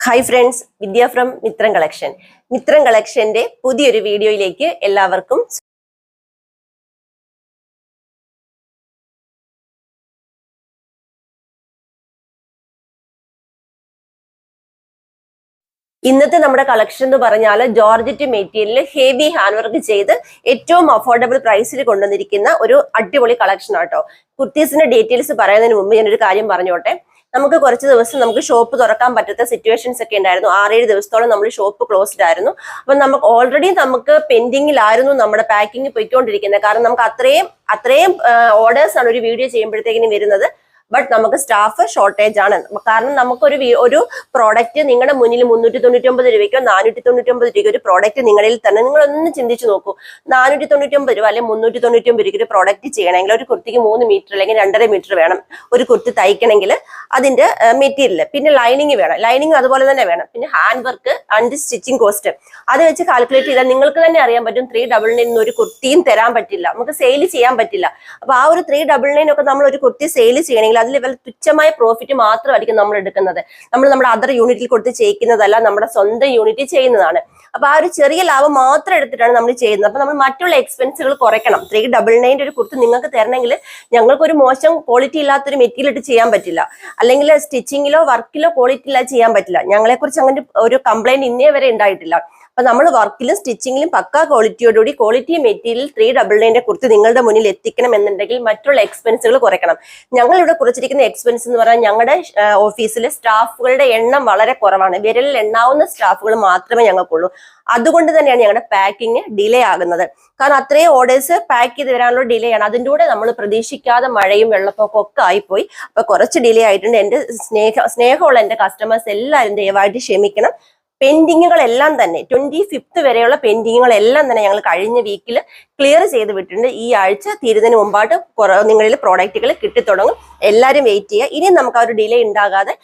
Hi friends Vidya from Mithram collection Mithram കളക്ഷന്റെ പുതിയൊരു വീഡിയോയിലേക്ക് എല്ലാവർക്കും ഇന്നത്തെ നമ്മുടെ കളക്ഷൻ എന്ന് പറഞ്ഞാൽ ജോർജറ്റ് മെറ്റീരിയലിൽ ഹെവി ഹാൻഡ് വർക്ക് ചെയ്ത് ഏറ്റവും അഫോർഡബിൾ പ്രൈസിൽ കൊണ്ടുവന്നിരിക്കുന്ന ഒരു അടിപൊളി കളക്ഷൻ ആട്ടോ. കുർത്തീസിന്റെ ഡീറ്റെയിൽസ് പറയുന്നതിന് മുമ്പ് ഞാനൊരു കാര്യം പറഞ്ഞോട്ടെ. നമുക്ക് കുറച്ച് ദിവസം നമുക്ക് ഷോപ്പ് തുറക്കാൻ പറ്റാത്ത സിറ്റുവേഷൻസ് ഒക്കെ ഉണ്ടായിരുന്നു. ആറേഴ് ദിവസത്തോളം നമ്മൾ ഷോപ്പ് ക്ലോസ്ഡ് ആയിരുന്നു. അപ്പൊ നമുക്ക് ഓൾറെഡി നമുക്ക് പെൻഡിങ്ങിലായിരുന്നു നമ്മുടെ പാക്കിംഗ് പോയിക്കൊണ്ടിരിക്കുന്നത്. കാരണം നമുക്ക് അത്രയും അത്രയും ഓർഡേഴ്സ് ആണ് ഒരു വീഡിയോ ചെയ്യുമ്പോഴത്തേക്കിനും വരുന്നത്. ബട്ട് നമുക്ക് സ്റ്റാഫ് ഷോർട്ടേജ് ആണ്. കാരണം നമുക്കൊരു ഒരു പ്രോഡക്റ്റ് നിങ്ങളുടെ മുന്നിൽ മുന്നൂറ്റി തൊണ്ണൂറ്റി ഒമ്പത് രൂപയ്ക്കോ നാനൂറ്റി തൊണ്ണൂറ്റി ഒമ്പത് രൂപയ്ക്കോ ഒരു പ്രോഡക്റ്റ് നിങ്ങളിൽ തന്നെ നിങ്ങൾ ഒന്ന് ചിന്തിച്ച് നോക്കൂ. നാനൂറ്റി തൊണ്ണൂറ്റി ഒമ്പത് രൂപ അല്ലെങ്കിൽ മുന്നൂറ്റി തൊണ്ണൂറ്റി ഒമ്പത് രൂപയ്ക്ക് ഒരു പ്രോഡക്റ്റ് ചെയ്യണമെങ്കിൽ ഒരു കുർത്തിക്ക് മൂന്ന് മീറ്റർ അല്ലെങ്കിൽ രണ്ടര മീറ്റർ വേണം ഒരു കുർത്തി തയ്ക്കണമെങ്കിൽ അതിന്റെ മെറ്റീരിയൽ പിന്നെ ലൈനിങ് വേണം. ലൈനിങ് അതുപോലെ തന്നെ വേണം. പിന്നെ hand work and stitching cost അത് വെച്ച് കാൽക്കുലേറ്റ് ചെയ്താൽ നിങ്ങൾക്ക് തന്നെ അറിയാൻ പറ്റും ത്രീ ഡബിൾ നയൻ ഒരു കുർത്തിയും തരാൻ പറ്റില്ല. നമുക്ക് സെയിൽ ചെയ്യാൻ പറ്റില്ല. അപ്പൊ ആ ഒരു ത്രീ ഡബിൾ നയൻ ഒക്കെ നമ്മൾ ഒരു കുർത്തി സെയിൽ ചെയ്യണമെങ്കിൽ അതിൽ വല്ല തുച്ഛമായ പ്രോഫിറ്റ് മാത്രമായിരിക്കും നമ്മൾ എടുക്കുന്നത്. നമ്മൾ നമ്മുടെ അതർ യൂണിറ്റിൽ കൊടുത്ത് ചെയ്യിക്കുന്നതല്ല നമ്മുടെ സ്വന്തം യൂണിറ്റ് ചെയ്യുന്നതാണ്. അപ്പൊ ആ ഒരു ചെറിയ ലാഭം മാത്രം എടുത്തിട്ടാണ് നമ്മൾ ചെയ്യുന്നത്. അപ്പൊ നമ്മൾ മറ്റുള്ള എക്സ്പെൻസുകൾ കുറയ്ക്കണം. ത്രീ ഡബിൾ നയന്റെ ഒരു കുർത്ത് നിങ്ങൾക്ക് തരണമെങ്കിൽ ഞങ്ങൾക്ക് ഒരു മോശം ക്വാളിറ്റി ഇല്ലാത്തൊരു മെറ്റീരിയൽ ഇട്ട് ചെയ്യാൻ പറ്റില്ല. അല്ലെങ്കിൽ സ്റ്റിച്ചിങ്ങിലോ വർക്കിലോ ക്വാളിറ്റി ഇല്ലാതെ ചെയ്യാൻ പറ്റില്ല. ഞങ്ങളെക്കുറിച്ച് അങ്ങനെ ഒരു കംപ്ലൈന്റ് ഇന്നേ വരെ ഉണ്ടായിട്ടില്ല. അപ്പൊ നമ്മൾ വർക്കിലും സ്റ്റിച്ചിങ്ങിലും പക്കാ ക്വാളിറ്റിയോടുകൂടി ക്വാളിറ്റി മെറ്റീരിയൽ ത്രീ ഡബിൾ നയന്റെ കുറിച്ച് നിങ്ങളുടെ മുന്നിൽ എത്തിക്കണം എന്നുണ്ടെങ്കിൽ മറ്റുള്ള എക്സ്പെൻസുകൾ കുറയ്ക്കണം. ഞങ്ങൾ ഇവിടെ കുറച്ചിരിക്കുന്ന എക്സ്പെൻസ് എന്ന് പറഞ്ഞാൽ ഞങ്ങളുടെ ഓഫീസിലെ സ്റ്റാഫുകളുടെ എണ്ണം വളരെ കുറവാണ്. വിരലിൽ എണ്ണാവുന്ന സ്റ്റാഫുകൾ മാത്രമേ ഞങ്ങൾക്കുള്ളൂ. അതുകൊണ്ട് തന്നെയാണ് ഞങ്ങളുടെ പാക്കിങ് ഡിലേ ആകുന്നത്. കാരണം അത്രയും ഓർഡേഴ്സ് പാക്ക് ചെയ്ത് വരാനുള്ള ഡിലേ ആണ്. അതിന്റെ കൂടെ നമ്മൾ പ്രതീക്ഷിക്കാതെ മഴയും വെള്ളപ്പൊക്കവും ഒക്കെ ആയിപ്പോയി. അപ്പൊ കുറച്ച് ഡിലേ ആയിട്ടുണ്ട്. എന്റെ സ്നേഹ സ്നേഹമുള്ള എന്റെ കസ്റ്റമേഴ്സ് എല്ലാവരും ദയവായിട്ട് ക്ഷമിക്കണം. പെൻഡിങ്ങുകളെല്ലാം തന്നെ ട്വന്റി ഫിഫ്ത്ത് വരെയുള്ള പെൻഡിങ്ങുകളെല്ലാം തന്നെ ഞങ്ങൾ കഴിഞ്ഞ വീക്കിൽ ക്ലിയർ ചെയ്ത് വിട്ടിട്ടുണ്ട്. ഈ ആഴ്ച തീരുന്നതിന് മുമ്പായിട്ട് നിങ്ങളിൽ പ്രോഡക്റ്റുകൾ കിട്ടിത്തുടങ്ങും. എല്ലാവരും വെയിറ്റ് ചെയ്യുക. ഇനി നമുക്ക് ആ ഒരു ഡിലേ ഉണ്ടാകാതെ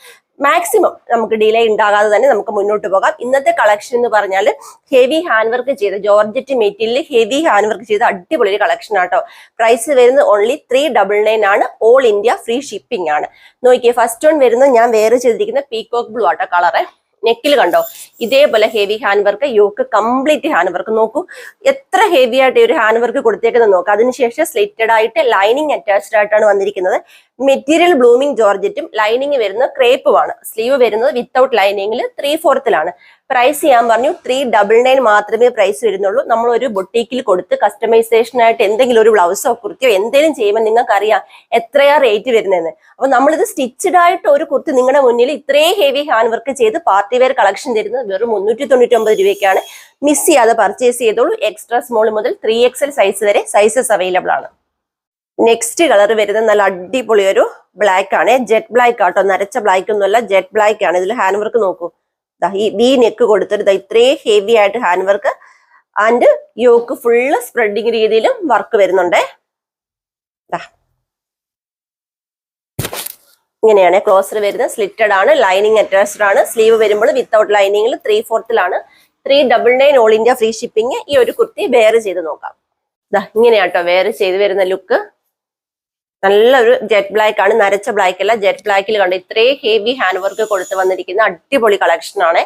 മാക്സിമം നമുക്ക് ഡിലേ ഉണ്ടാകാതെ തന്നെ നമുക്ക് മുന്നോട്ട് പോകാം. ഇന്നത്തെ കളക്ഷൻ എന്ന് പറഞ്ഞാൽ ഹെവി ഹാൻഡ് വർക്ക് ചെയ്ത georgette material heavy hand work ചെയ്ത അടിപൊളി ഒരു കളക്ഷൻ ആട്ടോ. പ്രൈസ് വരുന്നത് ഓൺലി ത്രീ ഡബിൾ നയൻ ആണ്. ഓൾ ഇന്ത്യ ഫ്രീ ഷിപ്പിംഗ് ആണ്. നോക്കിയേ ഫസ്റ്റ് വൺ വരുന്നത് ഞാൻ വേറെ ചെയ്തിരിക്കുന്ന പീകോക്ക് ബ്ലൂ ആട്ടോ കളറ് നെക്കിൽ കണ്ടോ? ഇതേപോലെ heavy hand work yoke complete hand work നോക്കൂ. എത്ര ഹെവി ആയിട്ട് ഒരു ഹാൻഡ് വർക്ക് കൊടുത്തേക്കുന്നത് നോക്കാം. അതിനുശേഷം സ്ലിറ്റഡ് ആയിട്ട് ലൈനിങ് അറ്റാച്ച്ഡ് ആയിട്ടാണ് വന്നിരിക്കുന്നത്. മെറ്റീരിയൽ ബ്ലൂമിംഗ് ജോർജറ്റും ലൈനിങ് വരുന്നത് ക്രേപ്പുമാണ് സ്ലീവ് വരുന്നത് വിത്തൗട്ട് ലൈനിങ്ങിൽ ത്രീ ഫോർത്തിലാണ് പ്രൈസ് ഞാൻ പറഞ്ഞു ത്രീ ഡബിൾ നയൻ മാത്രമേ പ്രൈസ് വരുന്നുള്ളൂ. നമ്മൾ ഒരു ബൊട്ടീക്കിൽ കൊടുത്ത് കസ്റ്റമൈസേഷനായിട്ട് എന്തെങ്കിലും ഒരു ബ്ലൗസോ കുർത്തിയോ എന്തെങ്കിലും ചെയ്യുമ്പോൾ നിങ്ങൾക്ക് അറിയാം എത്രയാ റേറ്റ് വരുന്നതെന്ന്. അപ്പൊ നമ്മളിത് സ്റ്റിച്ചഡ് ആയിട്ട് ഒരു കുർത്തി നിങ്ങളുടെ മുന്നിൽ ഇത്രയും ഹെവി ഹാൻഡ് വർക്ക് ചെയ്ത് പാർട്ടി വെയർ കളക്ഷൻ തരുന്നത് വെറും മുന്നൂറ്റി തൊണ്ണൂറ്റി ഒമ്പത് രൂപയ്ക്കാണ്. മിസ് ചെയ്യാതെ പർച്ചേസ് ചെയ്തോളൂ. എക്സ്ട്രാ സ്മോൾ മുതൽ ത്രീ സൈസ് വരെ സൈസസ് അവൈലബിൾ ആണ്. നെക്സ്റ്റ് കളർ വരുന്നത് നല്ല അടിപൊളി ഒരു ബ്ലാക്ക് ആണ്. ജെറ്റ് ബ്ലാക്ക് ആട്ടോ നരച്ച ബ്ലാക്ക് ഒന്നുമല്ല. ജെറ്റ് ബ്ലാക്ക് ആണ്. ഇതിൽ ഹാൻഡ് വർക്ക് നോക്കൂ. ഈ നെക്ക് കൊടുത്തിട്ട് ഇത്രയും ഹെവി ആയിട്ട് hand work and yoke full spreading രീതിയിലും വർക്ക് വരുന്നുണ്ടേ. ഇങ്ങനെയാണ് ക്ലോസർ വരുന്നത്. സ്ലിറ്റഡ് ആണ്. ലൈനിങ് അറ്റാച്ച്ഡ് ആണ്. സ്ലീവ് വരുമ്പോൾ വിത്തൗട്ട് ലൈനിങ്ങിൽ three ഫോർത്തിലാണ് three double nine all India free shipping ഈ ഒരു കുർത്തി വേറെ ചെയ്ത് നോക്കാം. ഇങ്ങനെയാട്ടോ വേറെ ചെയ്ത് വരുന്ന ലുക്ക് നല്ലൊരു ജെറ്റ് ബ്ലാക്ക് ആണ് നരച്ച ബ്ലാക്ക് അല്ല. ജെറ്റ് ബ്ലാക്കിൽ കണ്ട് ഇത്രയും ഹെവി ഹാൻഡ് വർക്ക് കൊടുത്ത് വന്നിരിക്കുന്ന അടിപൊളി കളക്ഷൻ ആണ്.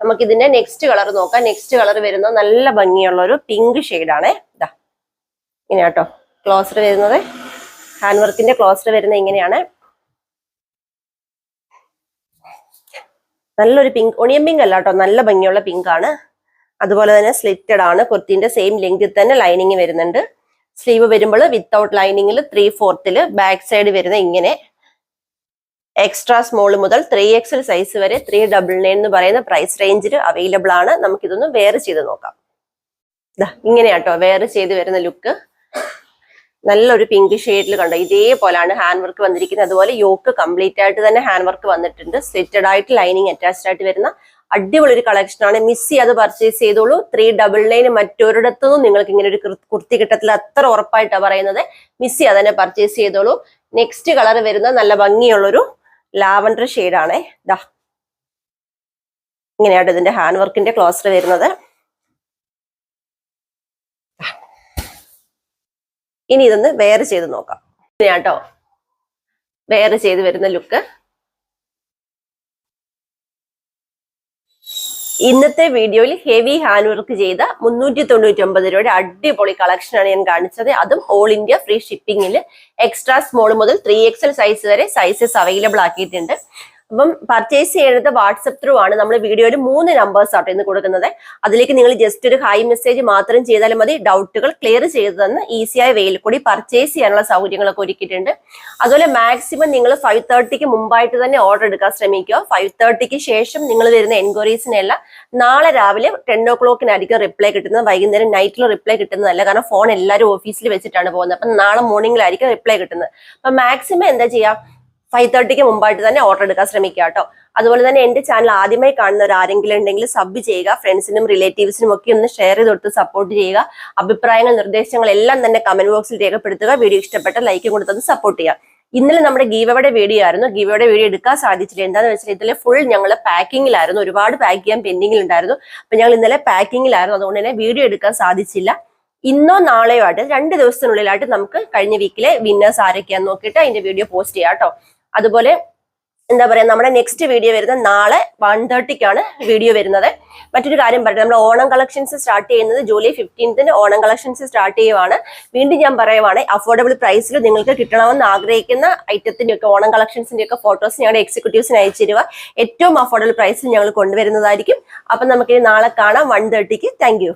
നമുക്ക് ഇതിന്റെ നെക്സ്റ്റ് കളർ നോക്കാം. നെക്സ്റ്റ് കളർ വരുന്നത് നല്ല ഭംഗിയുള്ള ഒരു പിങ്ക് ആണ്. ഇതാ ഇങ്ങനെ കേട്ടോ ക്ലോസർ വരുന്നത്. ഹാൻഡ് വർക്കിന്റെ ക്ലോസർ വരുന്നത് ഇങ്ങനെയാണ്. നല്ലൊരു പിങ്ക് ഒണിയൻ പിങ്ക് അല്ല കേട്ടോ നല്ല ഭംഗിയുള്ള പിങ്ക് ആണ്. അതുപോലെ തന്നെ സ്ലിറ്റഡ് ആണ്. കുർത്തിന്റെ സെയിം ലെങ്ത് തന്നെ ലൈനിങ് വരുന്നുണ്ട്. സ്ലീവ് വരുമ്പോൾ വിത്തൗട്ട് ലൈനിങ്ങിൽ ത്രീ ഫോർത്തിൽ ബാക്ക് സൈഡ് വരുന്ന ഇങ്ങനെ എക്സ്ട്രാ സ്മോൾ മുതൽ ത്രീ എക്സൽ സൈസ് വരെ ത്രീ ഡബിൾ നയൻ എന്ന് പറയുന്ന പ്രൈസ് റേഞ്ചിൽ അവൈലബിൾ ആണ്. നമുക്കിതൊന്ന് വെയർ ചെയ്ത് നോക്കാം. ഇങ്ങനെയാട്ടോ വെയർ ചെയ്ത് വരുന്ന ലുക്ക് നല്ലൊരു പിങ്ക് ഷെയ്ഡിൽ കണ്ടോ? ഇതേപോലാണ് ഹാൻഡ് വർക്ക് വന്നിരിക്കുന്നത്. അതുപോലെ യോക്ക് കംപ്ലീറ്റ് ആയിട്ട് തന്നെ ഹാൻഡ് വർക്ക് വന്നിട്ടുണ്ട്. സ്ലിറ്റഡ് ആയിട്ട് ലൈനിങ് അറ്റാച്ച്ഡ് ആയിട്ട് വരുന്ന അടിപൊളി ഒരു കളക്ഷൻ ആണ്. മിസ് ചെയ്യാതെ പർച്ചേസ് ചെയ്തോളൂ. ത്രീ ഡബിൾ നയൻ മറ്റൊരിടത്തുനിന്നും നിങ്ങൾക്ക് ഇങ്ങനെ ഒരു കുർത്തി കിട്ടത്തില്ല. അത്ര ഉറപ്പായിട്ടാണ് പറയുന്നത്. മിസ് ചെയ്യാതെ തന്നെ പർച്ചേസ് ചെയ്തോളൂ. നെക്സ്റ്റ് കളർ വരുന്ന നല്ല ഭംഗിയുള്ളൊരു ലാവൻഡർ ഷെയ്ഡാണേ ദാ. ഇങ്ങനെയാണ് ഇതിന്റെ ഹാൻഡ് വർക്കിന്റെ ക്ലോസർ വരുന്നത്. ഇനി ഇതൊന്ന് വേറെ ചെയ്ത് നോക്കാം. ഇങ്ങനെയാട്ടോ. വേറെ ചെയ്ത് വരുന്ന ലുക്ക് ഇന്നത്തെ വീഡിയോയിൽ ഹെവി ഹാൻഡ് വർക്ക് ചെയ്ത മുന്നൂറ്റി തൊണ്ണൂറ്റി ഒമ്പത് രൂപയുടെ അടിപൊളി കളക്ഷൻ ആണ് ഞാൻ കാണിച്ചത്. അതും ഓൾ ഇന്ത്യ ഫ്രീ ഷിപ്പിംഗിൽ എക്സ്ട്രാ സ്മോൾ മുതൽ ത്രീ സൈസ് വരെ സൈസസ് അവൈലബിൾ ആക്കിയിട്ടുണ്ട്. അപ്പം പർച്ചേസ് ചെയ്യുന്നത് വാട്സപ്പ് ത്രൂ ആണ്. നമ്മൾ വീഡിയോയിൽ മൂന്ന് നമ്പേഴ്സ് ആട്ടോ ഇന്ന് കൊടുക്കുന്നത്. അതിലേക്ക് നിങ്ങൾ ജസ്റ്റ് ഒരു ഹൈ മെസ്സേജ് മാത്രം ചെയ്താലും മതി. ഡൗട്ടുകൾ ക്ലിയർ ചെയ്ത് തന്ന് ഈസിയായ വെയിൽ കൂടി പർച്ചേസ് ചെയ്യാനുള്ള സൗകര്യങ്ങളൊക്കെ ഒരുക്കിയിട്ടുണ്ട്. അതുപോലെ മാക്സിമം നിങ്ങൾ ഫൈവ് തേർട്ടിക്ക് മുമ്പായിട്ട് തന്നെ ഓർഡർ എടുക്കാൻ ശ്രമിക്കുക. ഫൈവ് തേർട്ടിക്ക് ശേഷം നിങ്ങൾ വരുന്ന എൻക്വയറീസിനെല്ലാം നാളെ രാവിലെ ടെൻ ഓ ക്ലോക്കിനായിരിക്കും റിപ്ലൈ കിട്ടുന്നത്. വൈകുന്നേരം നൈറ്റിൽ റിപ്ലൈ കിട്ടുന്നതല്ല. കാരണം ഫോൺ എല്ലാവരും ഓഫീസിൽ വെച്ചിട്ടാണ് പോകുന്നത്. അപ്പം നാളെ മോർണിംഗിലായിരിക്കും റിപ്ലൈ കിട്ടുന്നത്. അപ്പം മാക്സിമം എന്താ ചെയ്യുക ഫൈവ് തേർട്ടിക്ക് മുമ്പായിട്ട് തന്നെ ഓർഡർ എടുക്കാൻ ശ്രമിക്കുക കേട്ടോ അതുപോലെ തന്നെ എന്റെ ചാനൽ ആദ്യമായി കാണുന്നവർ ആരെങ്കിലും ഉണ്ടെങ്കിൽ സബ് ചെയ്യുക ഫ്രണ്ട്സിനും റിലേറ്റീവ്സിനും ഒക്കെ ഒന്ന് ഷെയർ ചെയ്ത് കൊടുത്ത് സപ്പോർട്ട് ചെയ്യുക അഭിപ്രായങ്ങൾ നിർദ്ദേശങ്ങൾ എല്ലാം തന്നെ കമന്റ് ബോക്സിൽ രേഖപ്പെടുത്തുക വീഡിയോ ഇഷ്ടപ്പെട്ട ലൈക്ക് കൊടുത്തത് സപ്പോർട്ട് ചെയ്യുക. ഇന്നലെ നമ്മുടെ ഗീവയുടെ വീഡിയോ ആയിരുന്നു. ഗീവയുടെ വീഡിയോ എടുക്കാൻ സാധിച്ചില്ല. എന്താന്ന് വെച്ചാൽ ഇതിൽ ഫുൾ ഞങ്ങൾ പാക്കിങ്ങിലായിരുന്നു ഒരുപാട് പാക്ക് ചെയ്യാൻ പെൻഡിങ്ങിൽ ഉണ്ടായിരുന്നു. അപ്പൊ ഞങ്ങൾ ഇന്നലെ പാക്കിങ്ങിലായിരുന്നു അതുകൊണ്ട് തന്നെ വീഡിയോ എടുക്കാൻ സാധിച്ചില്ല. ഇന്നോ നാളെയോ ആയിട്ട് രണ്ട് ദിവസത്തിനുള്ളിലായിട്ട് നമുക്ക് കഴിഞ്ഞ വീക്കിലെ വിന്നേഴ്സ് ആരൊക്കെയാന്ന് നോക്കിയിട്ട് അതിന്റെ വീഡിയോ പോസ്റ്റ് ചെയ്യാം കേട്ടോ അതുപോലെ എന്താ പറയാ നമ്മുടെ നെക്സ്റ്റ് വീഡിയോ വരുന്നത് നാളെ വൺ തേർട്ടിക്കാണ് വീഡിയോ വരുന്നത്. മറ്റൊരു കാര്യം പറയട്ടെ നമ്മൾ ഓണം കളക്ഷൻസ് സ്റ്റാർട്ട് ചെയ്യുന്നത് ജൂലൈ ഫിഫ്റ്റീൻത്തിന് ഓണം കളക്ഷൻസ് സ്റ്റാർട്ട് ചെയ്യുവാണ്. വീണ്ടും ഞാൻ പറയുവാണ് അഫോർഡബിൾ പ്രൈസിൽ നിങ്ങൾക്ക് കിട്ടണമെന്ന് ആഗ്രഹിക്കുന്ന ഐറ്റത്തിന്റെ ഒക്കെ ഓണം കളക്ഷൻസിന്റെ ഒക്കെ ഫോട്ടോസ് ഞങ്ങളുടെ എക്സിക്യൂട്ടീവ്സിന് അയച്ചു തരിക ഏറ്റവും അഫോർഡബിൾ പ്രൈസിൽ ഞങ്ങൾ കൊണ്ടുവരുന്നതായിരിക്കും. അപ്പൊ നമുക്ക് നാളെ കാണാം വൺ തേർട്ടിക്ക് താങ്ക്